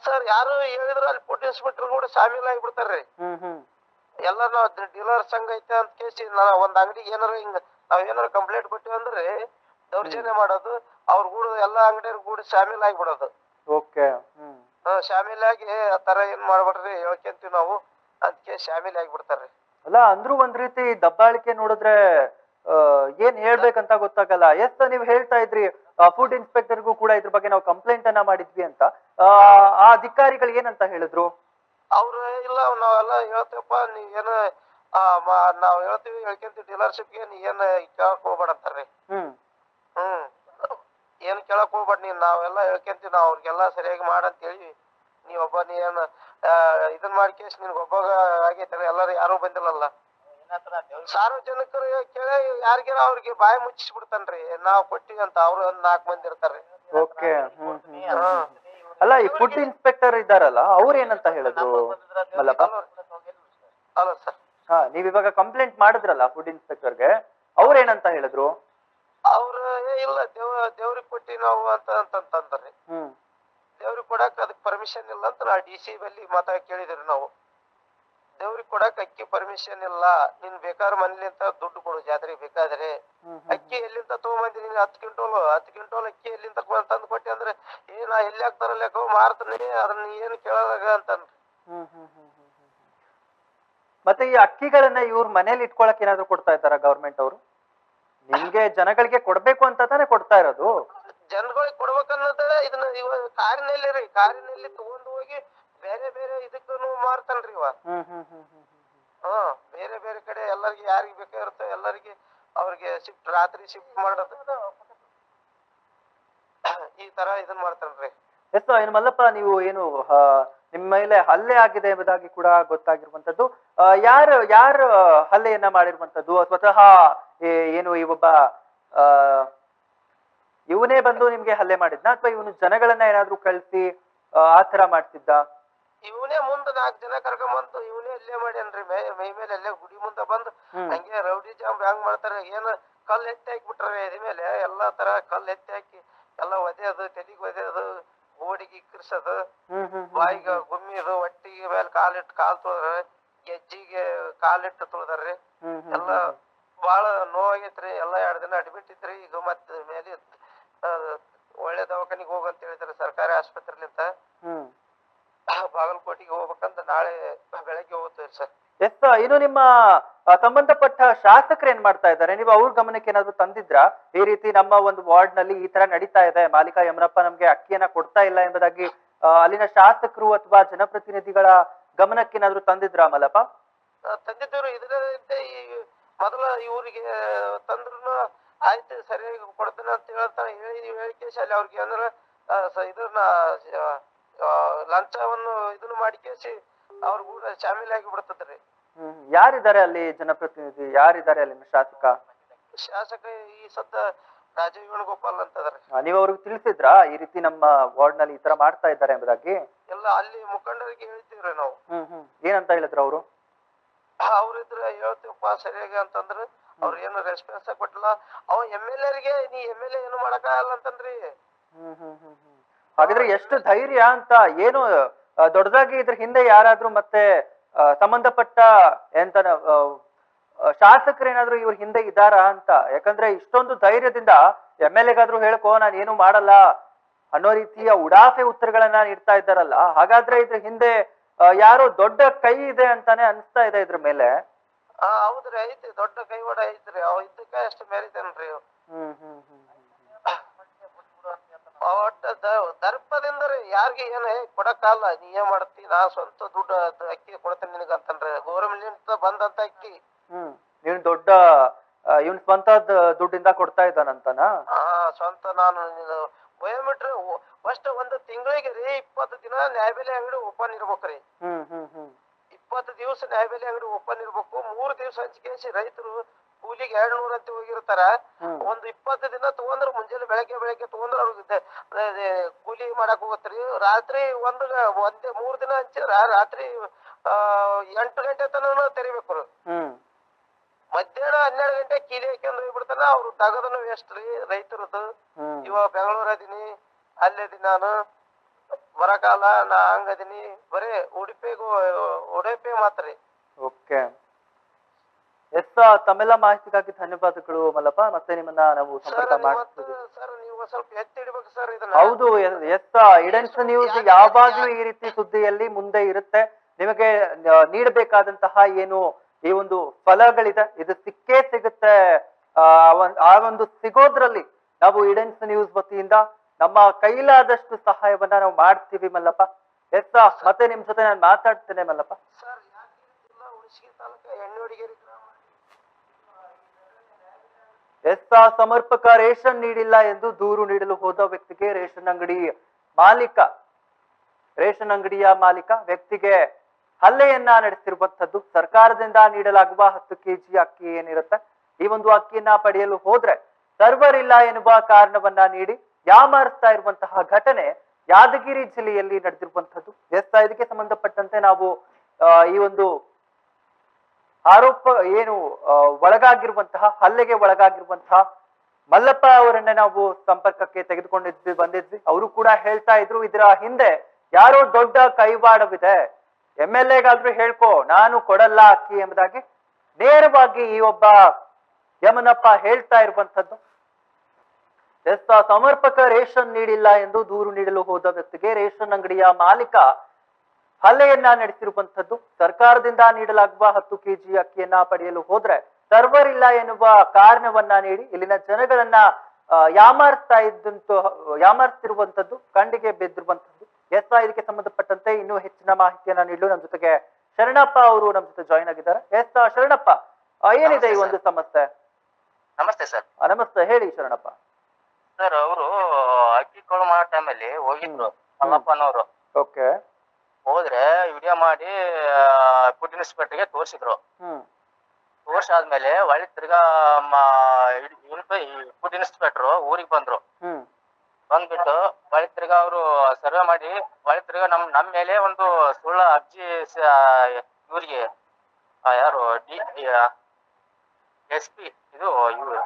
ಸರ್ ಯಾರು ಹೇಳಿದ್ರು ಅಲ್ಲಿ ಫುಡ್ ಇನ್ಸ್ಪೆಕ್ಟರ್ ಕೂಡ ಶಾಮೀಲ್ ಆಗಿಬಿಡ್ತಾರ್ರಿ ಹ್ಮ್ ಹ್ಮ್. ಎಲ್ಲ ನಾವು ಡೀಲರ್ ಸಂಘ ಐತೆ ಅಂತ ಕೇಸಿ ನಾವು ಒಂದ್ ಅಂಗಡಿಗೆ ಏನಾರ ಹಿಂಗ ನಾವ್ ಏನಾರ ಕಂಪ್ಲೇಂಟ್ ಕೊಟ್ಟಿವಿ ಅಂದ್ರೆ ದೌರ್ಜನ್ಯ ಮಾಡೋದು ಅವ್ರ ಕೂಡ ಎಲ್ಲಾ ಅಂಗಡಿಯವ್ರ ಕೂಡ ಶಾಮೀಲ್ ಆಗಿಬಿಡೋದು. ಓಕೆ ಶಾಮೀಲ್ ಆಗಿ ಆ ತರ ಏನ್ ಮಾಡ್ಬೇಡ್ರಿ ಹೇಳ್ಕೊಂತೀವಿ ನಾವು ಅದಕ್ಕೆ ಶಾಮೀಲ್ ಆಗಿಬಿಡ್ತಾರ್ರಿ ಅಲ್ಲ ಅಂದ್ರೂ ಒಂದ್ ರೀತಿ ದಬ್ಬಾಳಿಕೆ ನೋಡಿದ್ರೆ ಏನ್ ಹೇಳ್ಬೇಕಂತ ಗೊತ್ತಾಗಲ್ಲ. ಎಸ್ ನೀವು ಹೇಳ್ತಾ ಇದ್ರಿ. ಫುಡ್ ಇನ್ಸ್ಪೆಕ್ಟರ್ಗೂ ಕೂಡ ಇದ್ರ ಬಗ್ಗೆ ನಾವು ಕಂಪ್ಲೇಂಟ್ ಅನ್ನ ಮಾಡಿದ್ವಿ ಅಂತ. ಆ, ಅಧಿಕಾರಿಗಳು ಏನಂತ ಹೇಳಿದ್ರು? ಅವ್ರು ಇಲ್ಲ ನಾವೆಲ್ಲ ಹೇಳ್ತೇವಪ್ಪ ನೀ ಏನ ನಾವ್ ಹೇಳ್ತೀವಿ ಹೇಳ್ಕೊಂತೀವಿ ಡೀಲರ್ಶಿಪ್ಗೆ ನೀ ಏನ್ ಕೇಳಕ್ ಹೋಗ್ಬೇಡ ಅಂತಾರ್ರಿ ಹ್ಮ್. ಹ್ಮ್. ಏನ್ ಕೇಳಕ್ ಹೋಗ್ಬೇಡ ನೀನ್ ನಾವೆಲ್ಲ ಹೇಳ್ಕೊಂತೀವಿ ನಾವ್ ಅವ್ರಿಗೆಲ್ಲ ಸರಿಯಾಗಿ ಮಾಡಂತ ಹೇಳಿ. ನೀ ಒಬ್ಬ ನೀ ಏನ್ ಇದನ್ ಮಾಡ್ಕೇಶ್ ನಿನ್ಗೊಬ್ಬ ಆಗೈತಲ್ಲ ಎಲ್ಲಾರು ಯಾರು ಬಂದಿಲ್ಲಲ್ಲ. ಸಾರ್ವಜನಿಕರು ಕೇಳಿ ಯಾರಿಗಾರ ಅವ್ರಿಗೆ ಬಾಯಿ ಮುಚ್ಚಿಸಿ ಬಿಡ್ತಾನ್ರಿ ನಾವ್ ಕೊಟ್ಟಿವಿ ಅಂತ ಅವ್ರು ಒಂದ್ ನಾಲ್ಕ್ ಮಂದಿ ಇರ್ತಾರ್ರಿ ಓಕೆ. ಅಲ್ಲ ಈ ಫುಡ್ ಇನ್ಸ್ಪೆಕ್ಟರ್ ಇದ್ದಾರಲ್ಲ ಅವ್ರ ಏನಂತ ಹೇಳಿದ್ರು ಮಲ್ಲಪ್ಪ? ಅಲ್ಲ ಸರ್. ಹಾ ನೀವ್ ಇವಾಗ ಕಂಪ್ಲೇಂಟ್ ಮಾಡಿದ್ರಲ್ಲ ಫುಡ್ ಇನ್ಸ್ಪೆಕ್ಟರ್ಗೆ ಅವ್ರ ಏನಂತ ಹೇಳಿದ್ರು? ಅವ್ರ ಇಲ್ಲ ದೇವ್ ದೇವ್ರಿಗೆ ಕೊಟ್ಟಿ ನಾವು ಅಂತ ಅಂತಂತಂದ್ರಿ ಹ್ಮ್. ದೇವ್ರಿಗೆ ಕೊಡಾಕ ಅದಕ್ಕೆ ಪರ್ಮಿಷನ್ ಇಲ್ಲ ಅಂತ ನಾ ಡಿ ಸಿ ಬಲ್ಲಿ ಮಾತಾ ಕೇಳಿದ್ರಿ ನಾವು. ದೇವ್ರಿಗೆ ಕೊಡಕ್ ಅಕ್ಕಿ ಪರ್ಮಿಷನ್ ಇಲ್ಲ. ನಿನ್ ಬೇಕಾದ್ರೆ ಮನೇಲಿಂದ ದುಡ್ಡು ಕೊಡು ಜಾತ್ರೆಗೆ ಬೇಕಾದ್ರೆ. ಅಕ್ಕಿ ಎಲ್ಲಿಂದ ತಗೊಂಬಂದಿ ನೀನ್ ಹತ್ತು ಕ್ವಿಂಟೋಲ್ ಹತ್ತು ಕ್ವಿಂಟೋಲ್ ಅಕ್ಕಿ ಎಲ್ಲಿಂದ ತಂದು ಕೊಟ್ಟೆ ಅಂದ್ರೆ ಏ ನಾ ಎಲ್ಲಿ ಹಾಕ್ತಾರಲ್ಲ ಯಾಕೋ ಮಾರ್ತೀನಿ ಅದನ್ನ ಏನ್ ಏನು ಕೇಳದಾಗ ಅಂತಂದ್ರಿ. ಮತ್ತೆ ಈ ಅಕ್ಕಿಗಳನ್ನ ಇವ್ರ ಮನೇಲಿ ಇಟ್ಕೊಳಕ್ ಏನಾದ್ರು ಕೊಡ್ತಾ ಇದ್ದಾರ ಗವರ್ಮೆಂಟ್ ಅವರು? ನಿಮ್ಗೆ ಜನಗಳಿಗೆ ಕೊಡ್ಬೇಕು ಅಂತ ತಾನೇ ಕೊಡ್ತಾ ಇರೋದು? ಜನಗಳಿಗೆ ಕೊಡ್ಬೇಕನ್ನೋದ ಇದನ್ನ ಇವಾಗ ಕಾರಿನಲ್ಲಿ ರೀ ಕಾರಿನಲ್ಲಿ ತಗೊಂಡು ಹೋಗಿ ಬೇರೆ ಬೇರೆ ಇದಕ್ಕೂ ಮಾರ್ತಾನ್ರಿ ಇವ. ಹಾ ಬೇರೆ ಬೇರೆ ಕಡೆ ಎಲ್ಲರಿಗೆ ಯಾರಿಗೆ ಬೇಕಾಗಿರುತ್ತೋ ಎಲ್ಲರಿಗೆ ಅವ್ರಿಗೆ ಶಿಫ್ಟ್ ರಾತ್ರಿ ಶಿಫ್ಟ್ ಮಾಡೋದು. ಈ ತರ ಇದನ್ ಮಾಡ್ತಾನ್ರಿ. ಎಸ್ ಏನು ಮಲ್ಲಪ್ಪ ನೀವು ಏನು ನಿಮ್ಮ ಮೇಲೆ ಹಲ್ಲೆ ಆಗಿದೆ ಎಂಬುದಾಗಿ ಕೂಡ ಗೊತ್ತಾಗಿರುವಂತದ್ದು ಯಾರು ಯಾರು ಹಲ್ಲೆಯನ್ನ ಮಾಡಿರುವಂತದ್ದು ಸ್ವತಃ ಏನು ಈ ಒಬ್ಬ ಆ ಇವನೇ ಬಂದು ನಿಮ್ಗೆ ಹಲ್ಲೆ ಮಾಡಿದ್ನ? ಅಥವಾ ಇವನು ಜನಗಳನ್ನ ಏನಾದ್ರೂ ಕಳಿಸಿ ಆ ತರ ಮಾಡ್ತಿದ್ದ? ಇವನೇ ಮುಂದ ನಾಲ್ಕ್ ಜನ ಬಂತು ಇವನೇ ಅಲ್ಲೇ ಮಾಡ್ಯಾನ್ರಿ ಮೈ ಮೈ ಮೇಲೆ ಅಲ್ಲೇ ಗುಡಿ ಮುಂದ ಬಂದು. ಹಂಗೆ ರೌಡಿ ಜಾಂಬ್ ಹ್ಯಾಂಗ್ ಮಾಡ್ತಾರ? ಏನ್ ಕಲ್ಲ್ ಎತ್ತಿ ಹಾಕಿ ಬಿಟ್ರೆ ಎದಿ ಮೇಲೆ. ಎಲ್ಲಾ ತರ ಕಲ್ ಎತ್ತಿ ಹಾಕಿ ಎಲ್ಲಾ ಒದೆಯೋದು ಅದು ಒದೆಯೋದು ಗೋಡಿಗೆ ಕರ್ಸೋದು ಬಾಯಿಗೆ ಗುಮ್ಮಿದು ಹೊಟ್ಟಿಗೆ ಮೇಲೆ ಕಾಲಿಟ್ಟು ಕಾಲ್ ತುಳಿದ್ರೆ ಗೆಜ್ಜಿಗೆ ಕಾಲಿಟ್ಟು ತುಳಿದಾರ್ರಿ ಎಲ್ಲಾ ಬಾಳ ನೋವಾಗೈತ್ರಿ. ಎಲ್ಲ ಎರಡ್ ದಿನ ಅಡ್ಮಿಟ್ ಇದ್ರಿ ಈಗ ಮತ್ತೆ ಮೇಲೆ ಒಳ್ಳೆ ದವಾಖಾನಿಗೆ ಹೋಗಂತ ಹೇಳಿದ್ರಿ ಸರ್ಕಾರಿ ಆಸ್ಪತ್ರೆಲಿಂದ ಹ್ಮ್. ಬಾಗಲಕೋಟೆಗೆ ಹೋಗ್ಬೇಕಂತ ನಾಳೆ ಬೆಳಗ್ಗೆ ಹೋಗ್ತೇವೆ ಸರ್. ಎಸ್ ಇನ್ನು ನಿಮ್ಮ ಸಂಬಂಧಪಟ್ಟ ಶಾಸಕರು ಏನ್ ಮಾಡ್ತಾ ಇದ್ದಾರೆ? ನೀವು ಅವ್ರ ಗಮನಕ್ಕೆ ಏನಾದ್ರು ತಂದಿದ್ರಾ? ಈ ರೀತಿ ನಮ್ಮ ಒಂದು ವಾರ್ಡ್ನಲ್ಲಿ ಈ ತರ ನಡೀತಾ ಇದೆ. ಮಾಲೀಕ ಯಮನಪ್ಪ ನಮ್ಗೆ ಅಕ್ಕಿಯನ್ನ ಕೊಡ್ತಾ ಇಲ್ಲ ಎಂಬುದಾಗಿ ಅಲ್ಲಿನ ಶಾಸಕರು ಅಥವಾ ಜನಪ್ರತಿನಿಧಿಗಳ ಗಮನಕ್ಕೆ ಏನಾದ್ರು ತಂದಿದ್ರಾ ಮಲಪ್ಪ ತಂದಿದ್ದೇವ್ರಿ ಇದರಿಂದ ಈ ಮೊದಲ ಇವರಿಗೆ ತಂದ್ರು ಆಯ್ತು ಸರಿಯಾಗಿ ಕೊಡ್ತೇನೆ ಅಂತ ಹೇಳ್ತಾರೆ ಹೇಳಿ ಹೇಳಿಕೆ ಅಲ್ಲಿ ಅವ್ರಿಗೆ ಸ- ಇದನ್ನ ಲಂಚವನ್ನು ಇದನ್ನ ಮಾಡಿಕೇಸಿ ಅವ್ರ ಕೂಡ ಆಗಿ ಬಿಡ್ತದ್ರಿ ಹ್ಮ್ ಯಾರಿದ್ದಾರೆ ಅಲ್ಲಿ ಜನಪ್ರತಿನಿಧಿ? ಯಾರಿದ್ದಾರೆ ಅಲ್ಲಿ ಶಾಸಕ? ಶಾಸಕ ಈ ಸದ್ದ ರಾಜೀವ್ ವೇಣುಗೋಪಾಲ್ ಅಂತದ್ರಿ ನೀವು ಅವ್ರಿಗೆ ತಿಳಿಸಿದ್ರ? ಈ ರೀತಿ ನಮ್ಮ ವಾರ್ಡ್ನಲ್ಲಿ ಈ ತರ ಮಾಡ್ತಾ ಇದ್ದಾರೆ ಎಂಬುದಾಗಿ? ಎಲ್ಲ ಅಲ್ಲಿ ಮುಖಂಡರಿಗೆ ಹೇಳ್ತೀವ್ರಿ ನಾವು. ಹ್ಮ್ ಹ್ಮ್. ಏನಂತ ಹೇಳಿದ್ರು ಅವರು? ಅವ್ರಿದ್ರೆ ಹೇಳ್ತೀವಪ್ಪ ಸರಿಯಾಗಿ ಅಂತಂದ್ರೆ ಅವ್ರ ಏನು ರೆಸ್ಪಾನ್ಸ್ ಕೊಟ್ಟಲ್ಲ. ಅವ ಎಂ ಎಲ್ ಎರಿಗೆ ನೀ ಎಂ ಎಲ್ ಎ ಏನು ಮಾಡಕ್ಕಾಗಲ್ಲ ಅಂತಂದ್ರಿ. ಹ್ಮ್ ಹ್ಮ್ ಹ್ಮ್. ಹಾಗಿದ್ರೆ ಎಷ್ಟು ಧೈರ್ಯ ಅಂತ ಏನು ದೊಡ್ಡದಾಗಿ ಇದ್ರ ಹಿಂದೆ ಯಾರಾದ್ರೂ ಮತ್ತೆ ಆ, ಸಂಬಂಧಪಟ್ಟ ಎಂತ ಶಾಸಕರೇನಾದ್ರೂ ಇವ್ರ ಹಿಂದೆ ಇದ್ದಾರಾ ಅಂತ? ಯಾಕಂದ್ರೆ ಇಷ್ಟೊಂದು ಧೈರ್ಯದಿಂದ ಎಂ ಎಲ್ ಎಗಾದ್ರೂ ಹೇಳ್ಕೋ ನಾನು ಏನು ಮಾಡಲ್ಲ ಅನ್ನೋ ರೀತಿಯ ಉಡಾಫೆ ಉತ್ತರಗಳನ್ನ ನೀಡ್ತಾ ಇದ್ದಾರಲ್ಲ ಹಾಗಾದ್ರೆ ಇದ್ರ ಹಿಂದೆ ಯಾರು ದೊಡ್ಡ ಕೈ ಇದೆ ಅಂತಾನೆ ಅನಿಸ್ತಾ ಇದೆ ಇದ್ರ ಮೇಲೆ. ಹೌದ್ರಿ ಐತಿ ದೊಡ್ಡ ಕೈವಾಡ ಐತ್ರಿ ಅವ್ ಇದ್ದಕ್ಕ ಎಷ್ಟು ಅವ. ಹ್ಮ್ ಹ್ಮ್ ಹ್ಮ್. ಒಟ್ಟ ದರ್ಪದಿಂದ ಯಾರಿಗೆ ಏನ್ ಏ ಕೊಡಕ್ಕಾಗಲ್ಲ ನೀ ಏನ್ ಮಾಡ್ತಿ? ನಾ ಸ್ವಂತ ದುಡ್ಡು ಅಕ್ಕಿ ಕೊಡ್ತೇನೆ ನಿನಗ ಅಂತಂದ್ರೆ ಗೌರ್ಮೆಂಟ್ ಬಂದಂತ ಅಕ್ಕಿ. ಹ್ಮ್. ನೀನ್ ದೊಡ್ಡ ಇವನ್ ಸ್ವಂತ ದುಡ್ಡಿಂದ ಕೊಡ್ತಾ ಇದ್ದಾನಂತನಾ? ಹಾ ಸ್ವಂತ ನಾನು ಬಯೋಮೆಟ್ರಿ ಫಸ್ಟ್ ಒಂದು ತಿಂಗಳಿಗೆ ರೀ ಇಪ್ಪತ್ತು ದಿನ ನ್ಯಾಯಬೆಲೆ ಅಂಗಡಿ ಓಪನ್ ಇರ್ಬೇಕ್ರಿ. ಹ್ಮ್ ಹ್ಮ್ ಹ್ಮ್. ಇಪ್ಪತ್ತು ದಿವಸ ನ್ಯಾಯಬೆಲೆ ಅಂಗಡಿ ಓಪನ್ ಇರ್ಬೇಕು. ಮೂರು ದಿವಸ ಹಂಚಿಕೆ ರೈತರು ಕೂಲಿಗೆ ಎರಡ್ ನೂರ ಅಂತ ಹೋಗಿರ್ತಾರ ಒಂದ್ ಇಪ್ಪತ್ತು ದಿನ ತಗೊಂಡ್ರ ಮುಂಜಾನೆ ಬೆಳಗ್ಗೆ ಬೆಳಗ್ಗೆ ತಗೊಂಡ್ರ ಅವ್ರಿಗೆ ಕೂಲಿ ಮಾಡಕ್ ಹೋಗತ್ರಿ. ರಾತ್ರಿ ಒಂದ್ ಒಂದ್ ಮೂರ್ ದಿನ ಹಂಚಿದ್ರ ರಾತ್ರಿ ಆ ಎಂಟು ಗಂಟೆ ತನ ತೆರಿಬೇಕು. ಮಧ್ಯಾಹ್ನ ಹನ್ನೆರಡು ಗಂಟೆ ಕೀಲಿ ಹಾಕೊಂಡ್ ಹೋಗ್ಬಿಡ್ತಾನ ಅವ್ರು ತಗದನು ವೇಸ್ಟ್ ರೀ ರೈತರದ್ದು ಇವಾಗ ಇವ ಬೆಂಗಳೂರು ಅದೀನಿ ಅಲ್ಲೇ ಅದೀನಿ ನಾನು. ಬರಕಾಲ ನಾ ಹಂಗದೀನಿ ಬರೇ ಉಡುಪಿಗೂ ಉಡುಪಿ ಮಾತ್ರ ರೀ. ಓಕೆ. ಎಸ್ ತಮ್ಮೆಲ್ಲ ಮಾಹಿತಿಗಾಗಿ ಧನ್ಯವಾದಗಳು ಮಲ್ಲಪ್ಪ. ಮತ್ತೆ ನಿಮ್ಮನ್ನ ನಾವು ಸಂಪರ್ಕ ಮಾಡ್ತೀವಿ. ಹೌದು ಎಸ್ ಇಡೆನ್ಸ್ ನ್ಯೂಸ್ ಯಾವಾಗ್ಲೂ ಈ ರೀತಿ ಸುದ್ದಿಯಲ್ಲಿ ಮುಂದೆ ಇರುತ್ತೆ. ನಿಮಗೆ ನೀಡಬೇಕಾದಂತಹ ಏನು ಈ ಒಂದು ಫಲಗಳಿದೆ ಇದು ಸಿಕ್ಕೇ ಸಿಗುತ್ತೆ. ಆ ಒಂದ್- ಆ ಒಂದು ಸಿಗೋದ್ರಲ್ಲಿ ನಾವು ಇಡೆನ್ಸ್ ನ್ಯೂಸ್ ವತಿಯಿಂದ ನಮ್ಮ ಕೈಲಾದಷ್ಟು ಸಹಾಯವನ್ನ ನಾವು ಮಾಡ್ತೀವಿ ಮಲ್ಲಪ್ಪ. ಎಸ್ ಮತ್ತೆ ನಿಮ್ ಜೊತೆ ನಾನು ಮಾತಾಡ್ತೇನೆ ಮಲ್ಲಪ್ಪ. ಸರ್ ಯಾದಗಿರಿ ಜಿಲ್ಲಾ ಹುಣಸಗಿ ತಾಲೂಕ ಎಣ್ಣೋಡಿಗೇರಿ ಗ್ರಾಮ ಎಸ್ ಸಮರ್ಪಕ ರೇಷನ್ ನೀಡಿಲ್ಲ ಎಂದು ದೂರು ನೀಡಲು ಹೋದ ವ್ಯಕ್ತಿಗೆ ರೇಷನ್ ಅಂಗಡಿ ಮಾಲೀಕ, ರೇಷನ್ ಅಂಗಡಿಯ ಮಾಲೀಕ ವ್ಯಕ್ತಿಗೆ ಹಲ್ಲೆಯನ್ನ ನಡೆಸಿರುವಂತದ್ದು ಸರ್ಕಾರದಿಂದ ನೀಡಲಾಗುವ ಹತ್ತು ಕೆಜಿ ಅಕ್ಕಿ ಏನಿರುತ್ತೆ? ಈ ಒಂದು ಅಕ್ಕಿಯನ್ನ ಪಡೆಯಲು ಹೋದ್ರೆ ಸರ್ವರ್ ಇಲ್ಲ ಎನ್ನುವ ಕಾರಣವನ್ನ ನೀಡಿ ಯಾಮಾರಿಸ್ತಾ ಇರುವಂತಹ ಘಟನೆ ಯಾದಗಿರಿ ಜಿಲ್ಲೆಯಲ್ಲಿ ನಡೆದಿರುವಂತದ್ದು ಎಸ್, ಇದಕ್ಕೆ ಸಂಬಂಧಪಟ್ಟಂತೆ ನಾವು ಈ ಒಂದು ಆರೋಪ ಏನು ಒಳಗಾಗಿರುವಂತಹ, ಹಲ್ಲೆಗೆ ಒಳಗಾಗಿರುವಂತಹ ಮಲ್ಲಪ್ಪ ಅವರನ್ನ ನಾವು ಸಂಪರ್ಕಕ್ಕೆ ತೆಗೆದುಕೊಂಡಿದ್ವಿ, ಬಂದಿದ್ವಿ. ಅವರು ಕೂಡ ಹೇಳ್ತಾ ಇದ್ರು, ಇದರ ಹಿಂದೆ ಯಾರೋ ದೊಡ್ಡ ಕೈವಾಡವಿದೆ. ಎಂ ಎಲ್ ಎಗಾದ್ರೂ ಹೇಳ್ಕೊ, ನಾನು ಕೊಡಲ್ಲ ಅಕ್ಕಿ ಎಂಬುದಾಗಿ ನೇರವಾಗಿ ಈ ಒಬ್ಬ ಯಮನಪ್ಪ ಹೇಳ್ತಾ ಇರುವಂತದ್ದು ಸಮರ್ಪಕ ರೇಷನ್ ನೀಡಿಲ್ಲ ಎಂದು ದೂರು ನೀಡಲು ಹೋದ ವ್ಯಕ್ತಿಗೆ ರೇಷನ್ ಅಂಗಡಿಯ ಮಾಲೀಕ ಹಲ್ಲೆಯನ್ನ ನಡೆಸಿರುವಂತದ್ದು ಸರ್ಕಾರದಿಂದ ನೀಡಲಾಗುವ ಹತ್ತು ಕೆಜಿ ಅಕ್ಕಿಯನ್ನ ಪಡೆಯಲು ಹೋದ್ರೆ ಸರ್ವರ್ ಇಲ್ಲ ಎನ್ನುವ ಕಾರಣವನ್ನ ನೀಡಿ ಇಲ್ಲಿನ ಜನಗಳನ್ನ ಯಾಮಾರಿಸ್ತಾ ಇದ್ದಂತ ಯಾಮಾರಿಸ್ತಿರುವಂತದ್ದು ಕಂಡಿಗೆ ಬಿದ್ದಿರುವಂತದ್ದು ಎಸ್ ಇದಕ್ಕೆ ಸಂಬಂಧಪಟ್ಟಂತೆ ಇನ್ನೂ ಹೆಚ್ಚಿನ ಮಾಹಿತಿಯನ್ನ ನೀಡಲು. ನಮ್ಮ ಜೊತೆಗೆ ಶರಣಪ್ಪ ಅವರು ನಮ್ಮ ಜೊತೆ ಜಾಯಿನ್ ಆಗಿದ್ದಾರೆ. ಎಸ್ ಶರಣಪ್ಪ ಏನಿದೆ ಈ ಒಂದು ಸಮಸ್ಯೆ? ನಮಸ್ತೆ ಸರ್. ನಮಸ್ತೆ ಹೇಳಿ ಶರಣಪ್ಪ. ಸರ್ ಅವರು ಅಕ್ಕಿ ಕೊಳ ಮಾಡೋ ಟೈಮಲ್ಲಿ ಹೋಗಿದ್ರು ಶರಣಪ್ಪನವರು ಓಕೆ. ಹೋದ್ರೆ ವಿಡಿಯೋ ಮಾಡಿ ಫುಡ್ ಇನ್ಸ್ಪೆಕ್ಟರ್ಗೆ ತೋರಿಸಿದ್ರು. ತೋರ್ಸಾದ್ಮೇಲೆ ಒಳ್ಳೆ ತಿರ್ಗಾ ಫುಡ್ ಇನ್ಸ್ಪೆಕ್ಟರ್ ಊರಿಗೆ ಬಂದ್ರು. ಬಂದ್ಬಿಟ್ಟು ಒಳ್ಳೆ ತಿರ್ಗಾ ಅವರು ಸರ್ವೆ ಮಾಡಿ ಒಳ್ಳೆ ತಿರ್ಗಾ ನಮ್ ನಮ್ ಮೇಲೆ ಒಂದು ಸುಳ್ಳ ಅರ್ಜಿ ಇವ್ರಿಗೆ ಯಾರು ಡಿ ಎಸ್ ಪಿ ಇದು ಇವ್ರು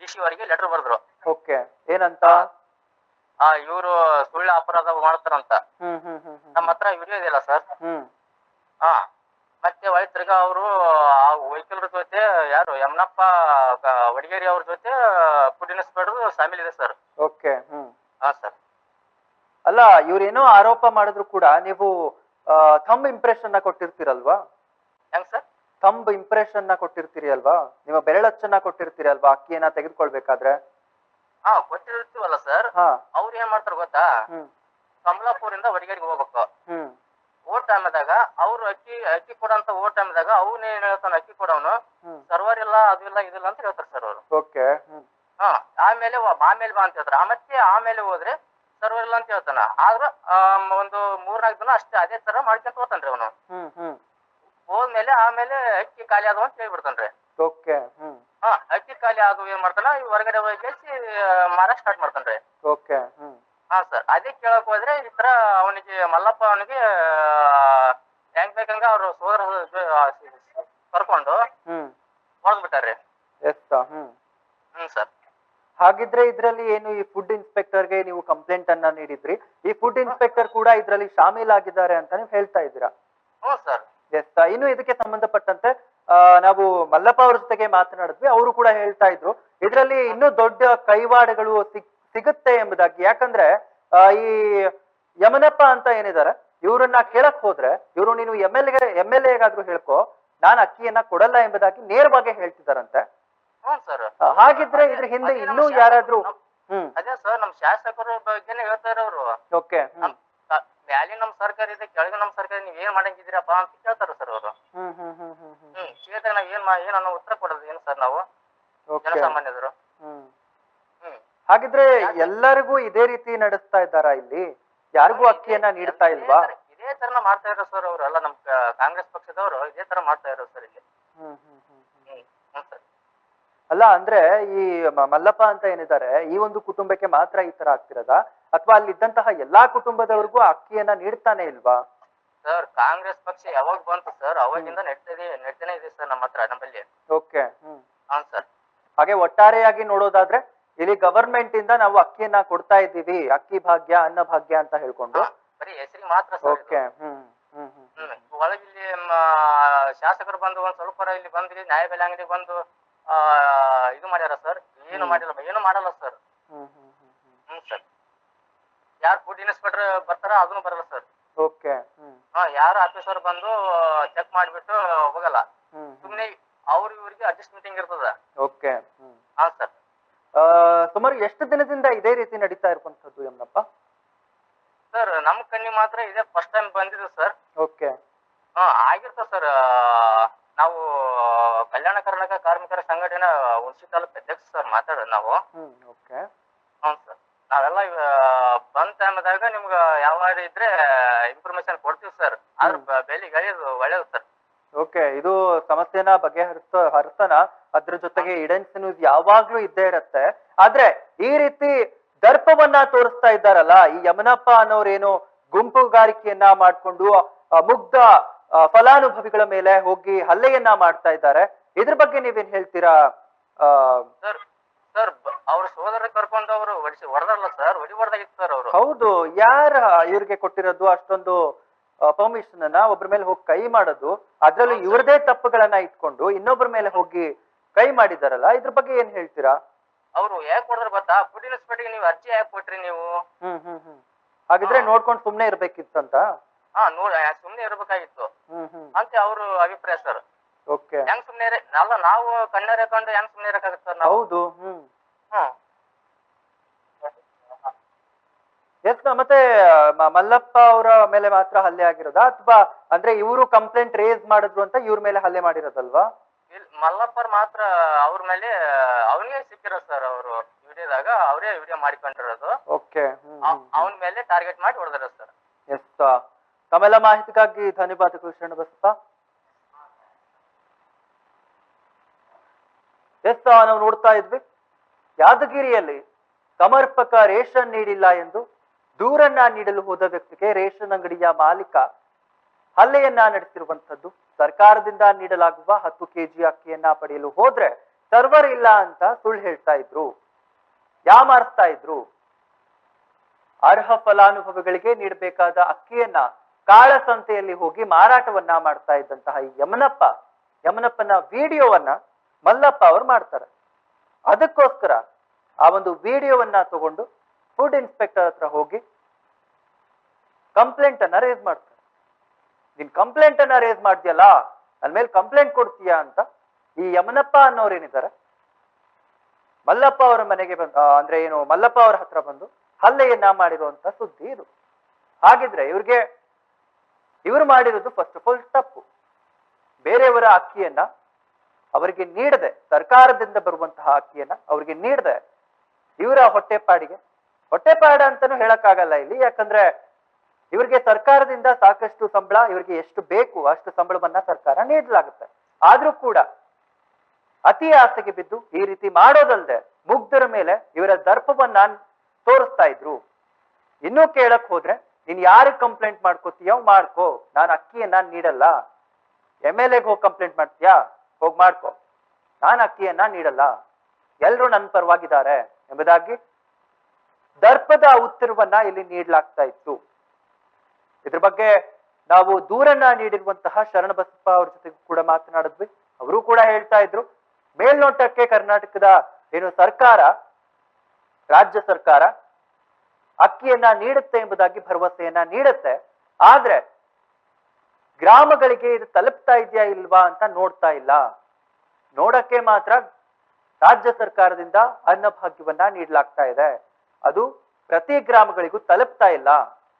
ಡಿ ಸಿ ಅವರಿಗೆ ಲೆಟರ್ ಬರೆದ್ರು. ಓಕೆ. ಏನಂತ? ಆ ಇವರು ಸುಳ್ಳ ಅಪರಾಧ ಮಾಡ್ತಾರಂತ. ಹ್ಮ್ ಹ್ಮ್ ಹ್ಮ್. ನಮ್ಮ ಹತ್ರ ವಿಡಿಯೋ ಇದೆಯಲ್ಲ ಸರ್. ಹ್ಮ್. ಹಾ ಮತ್ತೆ ವೈತ್ರಿಗ ತಿರ್ಗಾ ಅವರು ಆ ವೈಕಲ್ರ ಜೊತೆ ಯಾರು ಯಮನಪ್ಪ ವಡಿಗೇರಿ ಅವ್ರ ಜೊತೆ ಫುಡ್ ಇನ್ಸ್ಪೆಕ್ಟರ್ ಶಾಮಿಲ್ ಇದೆ ಸರ್. Okay hmm. ಹಾ ಸರ್. ಅಲ್ಲ ಇವ್ರೇನೋ ಆರೋಪ ಮಾಡಿದ್ರು ಕೂಡ ನೀವು ಥಂಬ್ ಇಂಪ್ರೆಷನ್ನ ಕೊಟ್ಟಿರ್ತೀರಲ್ವಾ? ಹೆಂಗ್ ಸರ್? ಥಂಬ್ ಇಂಪ್ರೆಷನ್ನ ಕೊಟ್ಟಿರ್ತೀರಿ ಅಲ್ವಾ ನಿಮ್ಮ ಬೆರಳಚ್ಚನ್ನ ಕೊಟ್ಟಿರ್ತೀರಿ ಅಲ್ವಾ ಅಕ್ಕಿಯನ್ನ ತೆಗೆದುಕೊಳ್ಬೇಕಾದ್ರೆ? ಹಾ ಕೊಟ್ಟಿರ್ತೀವಲ್ಲ ಸರ್. ಹಾ. ಅವ್ರು ಏನ್ ಮಾಡ್ತಾರ ಗೊತ್ತಾ? ಕಮಲಾಪುರಿಂದ ವಡಿಗೇರಿಗೆ ಹೋಗ್ಬೇಕು. ಓಟ್ ಟೈಮ್ದಾಗ ಅವ್ರು ಅಕ್ಕಿ ಅಕ್ಕಿ ಕೊಡಂತ ಓ ಟೈಮ್ದಾಗ ಅವ್ನ ಏನ್ ಹೇಳ್ತಾನ ಅಕ್ಕಿ ಕೊಡವನು ಸರ್ವರ್ ಇಲ್ಲ ಅದು ಇಲ್ಲ ಇದಿಲ್ಲ ಅಂತ ಹೇಳ್ತಾರೆ ಸರ್ ಅವರು. ಓಕೆ. ಹಾ ಆಮೇಲೆ ಆಮೇಲೆ ಬಾ ಅಂತ ಹೇಳ್ತಾರೆ. ಆ ಮತ್ತೆ ಆಮೇಲೆ ಹೋದ್ರೆ ಸರ್ವರ್ ಇಲ್ಲ ಅಂತ ಹೇಳ್ತಾನ. ಆದ್ರ ಒಂದು ಮೂರ್ನಾಲ್ಕು ದಿನ ಅಷ್ಟೇ ಅದೇ ತರ ಮಾಡ್ಕೊಂತ ಹೋಗ್ತಾನ್ರಿ ಅವನು. ಹೋದ್ಮೇಲೆ ಆಮೇಲೆ ಅಕ್ಕಿ ಖಾಲಿ ಆದವ ಅಂತ ಹೇಳ್ಬಿಡ್ತಾನ್ರಿ. ಓಕೆ ಹಾ ಅಕ್ಕಿ ಖಾಲಿ ಆದವು ಏನ್ ಮಾಡ್ತಾನ ಈ ಹೊರಗಡೆ ಹೋಗಿ ಮಾರಾಟ ಸ್ಟಾರ್ಟ್ ಮಾಡ್ತಾನ್ರಿ. Okay hmm. ಹಾ ಸರ್ ಅದೇ ಕೇಳಕ್ ಹೋದ್ರೆ ಈ ತರ ಅವನಿಗೆ ಮಲ್ಲಪ್ಪ ಅವನಿಗೆ ಹೆಂಗ್ ಬೇಕಂಗ ಅವ್ರು ಸೋದರ ಕರ್ಕೊಂಡು ಹ್ಮ್. ಸರ್. ಹಾಗಿದ್ರೆ ಇದ್ರಲ್ಲಿ ಏನು ಈ ಫುಡ್ ಇನ್ಸ್ಪೆಕ್ಟರ್ಗೆ ನೀವು ಕಂಪ್ಲೇಂಟ್ ಅನ್ನ ನೀಡಿದ್ರಿ? ಈ ಫುಡ್ ಇನ್ಸ್ಪೆಕ್ಟರ್ ಕೂಡ ಇದ್ರಲ್ಲಿ ಶಾಮೀಲಾಗಿದ್ದಾರೆ ಅಂತ ನೀವು ಹೇಳ್ತಾ ಇದ್ದೀರಾ? ಹ್ಞೂ ಸರ್. ಎಸ್ ಇನ್ನು ಇದಕ್ಕೆ ಸಂಬಂಧಪಟ್ಟಂತೆ ಆ, ನಾವು ಮಲ್ಲಪ್ಪ ಅವ್ರ ಜೊತೆಗೆ ಮಾತನಾಡಿದ್ವಿ ಅವರು ಕೂಡ ಹೇಳ್ತಾ ಇದ್ರು. ಇದರಲ್ಲಿ ಇನ್ನೂ ದೊಡ್ಡ ಕೈವಾಡಗಳು ಸಿಗುತ್ತೆ ಎಂಬುದಾಗಿ. ಯಾಕಂದ್ರೆ ಈ ಯಮನಪ್ಪ ಅಂತ ಏನಿದ್ದಾರೆ ಇವ್ರನ್ನ ಕೇಳಕ್ ಹೋದ್ರೆ ಇವರು ನೀನು ಎಂ ಎಲ್ ಎಂ ಎಲ್ ಎಗಾದ್ರೂ ಹೇಳ್ಕೊ ನಾನು ಅಕ್ಕಿಯನ್ನ ಕೊಡಲ್ಲ ಎಂಬುದಾಗಿ ನೇರವಾಗಿ ಹೇಳ್ತಿದಾರಂತೆ. ಸರ್ ಹಾಗಿದ್ರೆ ಇದ್ರ ಹಿಂದೆ ಇನ್ನೂ ಯಾರಾದ್ರೂ ಹ್ಮ್. ಅದೇ ಸರ್ ನಮ್ ಶಾಸಕರ ಬಗ್ಗೆನೇ ಹೇಳ್ತಾರ ಅವರು ಓಕೆ ಮ್ಯಾಲಿನ ನಮ್ ಸರ್ಕಾರ ಇದೆ ಕೆಳಗೆ ನಮ್ ಸರ್ಕಾರ ನೀವ್ ಏನ್ ಮಾಡಂಗಿದ್ದೀರಪ್ಪ ಅಂತ ಕೇಳ್ತಾರ ಸರ್ ಅವರು. ಹ್ಮ್ ಹ್ಮ್ ಹ್ಮ್ ಹ್ಮ್ ಹ್ಮ್. ಹ್ಮ್ ಕೇಳಿದಾಗ ನಾವ್ ಏನ್ ಏನ್ ಅನ್ನೋ ಉತ್ತರ ಕೊಡೋದು ಏನ್ ಸರ್ ನಾವು? ಹ್ಮ್ ಹಾಗಿದ್ರೆ ಎಲ್ಲರಿಗೂ ಇದೇ ರೀತಿ ನಡೆಸ್ತಾ ಇದ್ದಾರಾ ಇಲ್ಲಿ? ಯಾರಿಗೂ ಅಕ್ಕಿಯನ್ನ ನೀಡ್ತಾ ಇಲ್ವಾ? ಇದೇ ತರ- ತರನ ಮಾಡ್ತಾ ಇರೋ ಸರ್ ಅವರು ಅಲ್ಲ ನಮ್ ಕಾಂಗ್ರೆಸ್ ಪಕ್ಷದವರು ಇದೇ ತರ ಮಾಡ್ತಾ ಇರೋ ಸರ್ ಇಲ್ಲಿ. ಅಲ್ಲ ಅಂದ್ರೆ ಈ ಮಲ್ಲಪ್ಪ ಅಂತ ಏನಿದ್ದಾರೆ ಈ ಒಂದು ಕುಟುಂಬಕ್ಕೆ ಮಾತ್ರ ಈ ತರ ಆಗ್ತಿರೋದಾ? ಅಥವಾ ಅಲ್ಲಿದ್ದಂತಹ ಎಲ್ಲಾ ಕುಟುಂಬದವರಿಗೂ ಅಕ್ಕಿಯನ್ನ ನೀಡ್ತಾನೆ ಇಲ್ವಾ? ಸರ್ ಕಾಂಗ್ರೆಸ್ ಪಕ್ಷ ಯಾವಾಗ ಬಂತು ಸರ್? ಅವಾಗಿಂದ ನಡ್ತಿದೆ ನಡ್ತಾನೆ ಇದೆ ಸರ್ ನಮ್ಮ ಹತ್ರ ನಮ್ಮಲ್ಲಿ. Okay hmm. ಸರ್. ಹಾಗೆ ಒಟ್ಟಾರೆಯಾಗಿ ನೋಡೋದಾದ್ರೆ? ಇಲ್ಲಿ ಗವರ್ಮೆಂಟ್ ಇಂದ ನಾವು ಅಕ್ಕಿಯನ್ನ ಕೊಡ್ತಾ ಇದ್ದೀವಿ. ಅಕ್ಕಿ ಭಾಗ್ಯ ಅನ್ನ ಭಾಗ್ಯ ಅಂತ ಹೇಳ್ಕೊಂಡು. ಬರೀ ಹೆಸರಿಗೆ ಮಾತ್ರ ಸರ್ ಇದು. Okay hmm hmm hmm. Hmm hmm. ಒಳಗೆ ಇಲ್ಲಿ ಮ, ಶಾಸಕರು ಬಂದು ಒಂದ್ ಸ್ವಲ್ಪ ಇಲ್ಲಿ ಬಂದು ಇಲ್ಲಿ ನ್ಯಾಯಬೆಲೆ ಅಂಗಡಿ ಬಂದು ಆ ಇದು ಮಾಡ್ಯಾರ ಸರ್? ಏನು ಮಾಡಿಲ್ಲ ಏನು ಮಾಡಲ್ಲ sir. Hmm hmm hmm hmm. Hmm sir. ಯಾರು ಫುಡ್ ಇನ್ಸ್ಪೆಕ್ಟರ್ ಬರ್ತಾರ ಅದನ್ನು ಬರಲ್ಲ ಸರ್. Okay hmm. ಹಾ ಯಾರು ಆಫೀಸರ್ ಬಂದು ಚೆಕ್ ಮಾಡಿಬಿಟ್ಟು ಹೋಗಲ್ಲ. ಹ್ಮ್ ಸುಮ್ನೆ ಅವ್ರ ಇವ್ರಿಗೆ ಅಡ್ಜಸ್ಟ್ ಮೀಟಿಂಗ್ ಇರ್ತದ. Okay hmm. ಹಾ ಸರ್. ಸುಮಾರು ಎಷ್ಟು ದಿನದಿಂದ ಇದೇ ರೀತಿ ನಡೀತಾ ಇರುವಂತದ್ದು ಯಮನಪ್ಪ? ಸರ್ ನಮ್ ಕಣ್ಣಿ ಮಾತ್ರ ಇದೇ ಫಸ್ಟ್ ಟೈಮ್ ಬಂದಿದೆ ಸರ್ ಓಕೆ ಹಾ ಆಗಿರ್ತದೆ ಸರ್ ನಾವು ಕಲ್ಯಾಣ ಕರ್ನಾಟಕ ಕಾರ್ಮಿಕರ ಸಂಘಟನೆ ಹುಣಸಿ ತಾಲೂಕು ಅಧ್ಯಕ್ಷ ಸರ್ ಮಾತಾಡೋದು ನಾವು. ಓಕೆ ಹ್ಞೂ ಸರ್ ನಾವೆಲ್ಲ ಬಂದ್ ಟೈಮ್ದಾಗ ನಿಮ್ಗೆ ಯಾವ ಇದ್ರೆ ಇನ್ಫಾರ್ಮೇಶನ್ ಕೊಡ್ತೀವಿ ಸರ್ ಆದ್ರ ಬ- ಬೆಲೆ ಇಳಿಯೋದು ಒಳ್ಳೇದು ಸರ್ ಓಕೆ ಇದು ಸಮಸ್ಯೆನ ಬಗೆಹರಿಸ್ತಾ ಹರಿಸನ ಅದ್ರ ಜೊತೆಗೆ ಇಡೆನ್ಸ್ ನ್ಯೂಸ್ ಯಾವಾಗ್ಲೂ ಇದ್ದೇ ಇರತ್ತೆ. ಆದ್ರೆ ಈ ರೀತಿ ದರ್ಪವನ್ನ ತೋರಿಸ್ತಾ ಇದ್ದಾರಲ್ಲ ಈ ಯಮನಪ್ಪ ಅನ್ನೋರೇನು ಗುಂಪುಗಾರಿಕೆಯನ್ನ ಮಾಡ್ಕೊಂಡು ಮುಗ್ಧ ಫಲಾನುಭವಿಗಳ ಮೇಲೆ ಹೋಗಿ ಹಲ್ಲೆಯನ್ನ ಮಾಡ್ತಾ ಇದ್ದಾರೆ. ಇದ್ರ ಬಗ್ಗೆ ನೀವೇನ್ ಹೇಳ್ತೀರಾ? ಸರ್ ಸರ್ ಅವ್ರ ಸೋದರ ಕರ್ಕೊಂಡು ಅವರು ಹೊಡಿಸಿ ಹೊಡೆದಾರಲ್ಲ ಸರ್? ಹೊಡಿ ಹೊಡೆದಾಗಿತ್ತು ಸರ್ ಅವರು. ಹೌದು ಯಾರ ಇವ್ರಿಗೆ ಕೊಟ್ಟಿರೋದು ಅಷ್ಟೊಂದು ಪರ್ಮಿಷನ್ ಅನ್ನ? ಒಬ್ಬರ ಮೇಲೆ ಹೋಗಿ ಕೈ ಮಾಡೋದು ಅದ್ರಲ್ಲಿ ಇವ್ರದೇ ತಪ್ಪುಗಳನ್ನ ಇಟ್ಕೊಂಡು ಇನ್ನೊಬ್ಬರ ಮೇಲೆ ಹೋಗಿ ಕೈ ಮಾಡಿದಾರಲ್ಲ ಇದ್ರ ಬಗ್ಗೆ ಏನ್ ಹೇಳ್ತೀರಾ? ಅವರು ಯಾಕೆ ಕೊಡಿದ್ರು ಗೊತ್ತಾ? ಫುಡ್ ಇನ್ಸ್ಪೆಕ್ಟರ್ ನೀವು ಅರ್ಜಿ ಯಾಕೆ ಕೊಟ್ರಿ ನೀವು? ಹ್ಮ್ ಹ್ಮ್ ಹ್ಮ್. ಹಾಗಿದ್ರೆ ನೋಡ್ಕೊಂಡು ಸುಮ್ನೆ ಇರ್ಬೇಕಿತ್ತಂತ ಹಾ ನೋಡ್ ಸುಮ್ನೆ ಇರ್ಬೇಕಾಗಿತ್ತು. ಹ್ಮ್ ಹ್ಮ್. ಅಂತ ಅವ್ರ ಅಭಿಪ್ರಾಯ ಸರ್. ಓಕೆ. ಹೆಂಗ್ ಸುಮ್ನೆ ಇರ ಅಲ್ಲ ನಾವು ಕಣ್ಣಾರೆ ಹಾಕೊಂಡು ಹೆಂಗ್ ಸುಮ್ನೆ ಇರಕ್ಕಾಗತ್ತೆ ಸರ್ ನಾವು? ಹೌದು ಹ್ಮ್. ಹ್ಮ್ ಎಸ್ ಮತ್ತೆ ಮ- ಮಲ್ಲಪ್ಪ ಅವರ ಮೇಲೆ ಮಾತ್ರ ಹಲ್ಲೆ ಆಗಿರೋದಾ? ಅಥವಾ ಅಂದ್ರೆ ಇವರು ಕಂಪ್ಲೇಂಟ್ ರೇಸ್ ಮಾಡಿದ್ರು ಅಂತ ಇವ್ರ ಮೇಲೆ ಹಲ್ಲೆ ಮಾಡಿರೋದಲ್ವಾ? ಮಲ್ಲಪ್ಪರ್ ಮಾತ್ರ ಅವ್ರ ಮೇಲೆ ಅವನಿಗೆ ಸಿಕ್ಕಿರೋ ಸರ್ ಅವರು ವಿಡಿಯೋದಾಗ ಅವರೇ ವಿಡಿಯೋ ಮಾಡಿಕೊಂಡಿರೋದು. ಓಕೆ ಅವನ ಮೇಲೆ ಟಾರ್ಗೆಟ್ ಮಾಡಿ ಹೊಡೆದಾರ ಸರ್ ಎಸ್ ತಮ್ಮೆಲ್ಲ ಮಾಹಿತಿಗಾಗಿ ಧನ್ಯವಾದ ಕೃಷ್ಣ ಬಸಪ್ಪ. ಎಸ್ ನಾವು ನೋಡ್ತಾ ಇದ್ವಿ. ಯಾದಗಿರಿಯಲ್ಲಿ ಸಮರ್ಪಕ ರೇಷನ್ ನೀಡಿಲ್ಲ ಎಂದು ದೂರನ್ನ ನೀಡಲು ಹೋದ ವ್ಯಕ್ತಿಗೆ ರೇಷನ್ ಅಂಗಡಿಯ ಮಾಲೀಕ ಹಲ್ಲೆಯನ್ನ ನಡೆಸಿರುವಂತದ್ದು ಸರ್ಕಾರದಿಂದ ನೀಡಲಾಗುವ ಹತ್ತು ಕೆಜಿ ಅಕ್ಕಿಯನ್ನ ಪಡೆಯಲು ಹೋದ್ರೆ ಸರ್ವರ್ ಇಲ್ಲ ಅಂತ ಸುಳ್ಳು ಹೇಳ್ತಾ ಇದ್ರು. ಯಾಮಾರಿಸ್ತಾ ಇದ್ರು? ಅರ್ಹ ಫಲಾನುಭವಿಗಳಿಗೆ ನೀಡಬೇಕಾದ ಅಕ್ಕಿಯನ್ನ ಕಾಳಸಂತೆಯಲ್ಲಿ ಹೋಗಿ ಮಾರಾಟವನ್ನ ಮಾಡ್ತಾ ಇದ್ದಂತಹ ಯಮನಪ್ಪ, ಯಮನಪ್ಪನ ವಿಡಿಯೋವನ್ನ ಮಲ್ಲಪ್ಪ ಅವ್ರು ಮಾಡ್ತಾರೆ. ಅದಕ್ಕೋಸ್ಕರ ಆ ಒಂದು ವಿಡಿಯೋವನ್ನ ತಗೊಂಡು ಫುಡ್ ಇನ್ಸ್ಪೆಕ್ಟರ್ ಹತ್ರ ಹೋಗಿ ಕಂಪ್ಲೇಂಟ್ ಅನ್ನ ರೇಸ್ ಮಾಡ್ತಾರೆ. ನೀನ್ ಕಂಪ್ಲೇಂಟ್ ಅನ್ನ ರೇಸ್ ಮಾಡ್ತೀಯಲ್ಲ, ನನ್ ಮೇಲೆ ಕಂಪ್ಲೇಂಟ್ ಕೊಡ್ತೀಯಾ ಅಂತ, ಈ ಯಮನಪ್ಪ ಅನ್ನೋರು ಏನಿದ್ದಾರೆ? ಮಲ್ಲಪ್ಪ ಅವರ ಮನೆಗೆ ಬಂದು ಅಂದ್ರೆ ಏನು, ಮಲ್ಲಪ್ಪ ಅವರ ಹತ್ರ ಬಂದು ಹಲ್ಲೆಯನ್ನ ಮಾಡಿರುವಂತ ಸುದ್ದಿ ಇದು. ಹಾಗಿದ್ರೆ ಇವ್ರಿಗೆ, ಇವರು ಮಾಡಿರೋದು ಫಸ್ಟ್ ಆಫ್ ಆಲ್ ತಪ್ಪು. ಬೇರೆಯವರ ಅಕ್ಕಿಯನ್ನ ಅವರಿಗೆ ನೀಡದೆ, ಸರ್ಕಾರದಿಂದ ಬರುವಂತಹ ಅಕ್ಕಿಯನ್ನ ಅವರಿಗೆ ನೀಡದೆ, ಇವರ ಹೊಟ್ಟೆಪಾಡಿಗೆ ಹೊಟ್ಟೆಪಾಡ ಅಂತಾನು ಹೇಳಕ್ಕಾಗಲ್ಲ ಇಲ್ಲಿ, ಯಾಕಂದ್ರೆ ಇವರಿಗೆ ಸರ್ಕಾರದಿಂದ ಸಾಕಷ್ಟು ಸಂಬಳ, ಇವರಿಗೆ ಎಷ್ಟು ಬೇಕು ಅಷ್ಟು ಸಂಬಳವನ್ನ ಸರ್ಕಾರ ನೀಡಲಾಗುತ್ತೆ. ಆದ್ರೂ ಕೂಡ ಅತಿ ಆಸೆಗೆ ಬಿದ್ದು ಈ ರೀತಿ ಮಾಡೋದಲ್ದೆ ಮುಗ್ಧರ ಮೇಲೆ ಇವರ ದರ್ಪವನ್ನ ತೋರಿಸ್ತಾ ಇದ್ರು. ಇನ್ನೂ ಕೇಳಕ್ ಹೋದ್ರೆ, ನೀನ್ ಯಾರಿಗೆ ಕಂಪ್ಲೇಂಟ್ ಮಾಡ್ಕೋತೀಯ ಮಾಡ್ಕೋ, ನಾನು ಅಕ್ಕಿಯನ್ನ ನೀಡಲ್ಲ. ಎಂ ಎಲ್ ಎಗ್ ಹೋಗಿ ಕಂಪ್ಲೇಂಟ್ ಮಾಡ್ತೀಯಾ? ಹೋಗಿ ಮಾಡ್ಕೋ. ನಾನು ಅಕ್ಕಿಯನ್ನ ನೀಡಲ್ಲ. ಎಲ್ರು ನನ್ನ ಪರವಾಗಿದ್ದಾರೆ ಎಂಬುದಾಗಿ ದರ್ಪದ ಉತ್ತರವನ್ನ ಇಲ್ಲಿ ನೀಡಲಾಗ್ತಾ ಇತ್ತು. ಇದ್ರ ಬಗ್ಗೆ ನಾವು ದೂರನ್ನ ನೀಡಿರುವಂತಹ ಶರಣಬಸಪ್ಪ ಅವ್ರ ಜೊತೆಗೂ ಕೂಡ ಮಾತನಾಡಿದ್ವಿ. ಅವರು ಕೂಡ ಹೇಳ್ತಾ ಇದ್ರು, ಮೇಲ್ನೋಟಕ್ಕೆ ಕರ್ನಾಟಕದ ಏನು ಸರ್ಕಾರ, ರಾಜ್ಯ ಸರ್ಕಾರ ಅಕ್ಕಿಯನ್ನ ನೀಡುತ್ತೆ ಎಂಬುದಾಗಿ ಭರವಸೆಯನ್ನ ನೀಡುತ್ತೆ. ಆದ್ರೆ ಗ್ರಾಮಗಳಿಗೆ ಇದು ತಲುಪ್ತಾ ಇದೆಯಾ ಇಲ್ವಾ ಅಂತ ನೋಡ್ತಾ ಇಲ್ಲ. ನೋಡಕ್ಕೆ ಮಾತ್ರ ರಾಜ್ಯ ಸರ್ಕಾರದಿಂದ ಅನ್ನಭಾಗ್ಯವನ್ನ ನೀಡಲಾಗ್ತಾ ಇದೆ. ಅದು ಪ್ರತಿ ಗ್ರಾಮಗಳಿಗೂ ತಲುಪ್ತಾ ಇಲ್ಲ.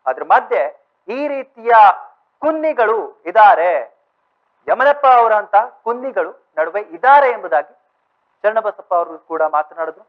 ಅದ್ರ ಮಧ್ಯೆ ಈ ರೀತಿಯ ಕುನ್ನಿಗಳು ಇದ್ದಾರೆ ಯಮನಪ್ಪ ಅವರಂತ ಕುನ್ನಿಗಳು ನಡುವೆ ಇದ್ದಾರೆ ಎಂಬುದಾಗಿ ಚರಣಬಸಪ್ಪ ಅವರು ಕೂಡ ಮಾತನಾಡಿದ್ರು.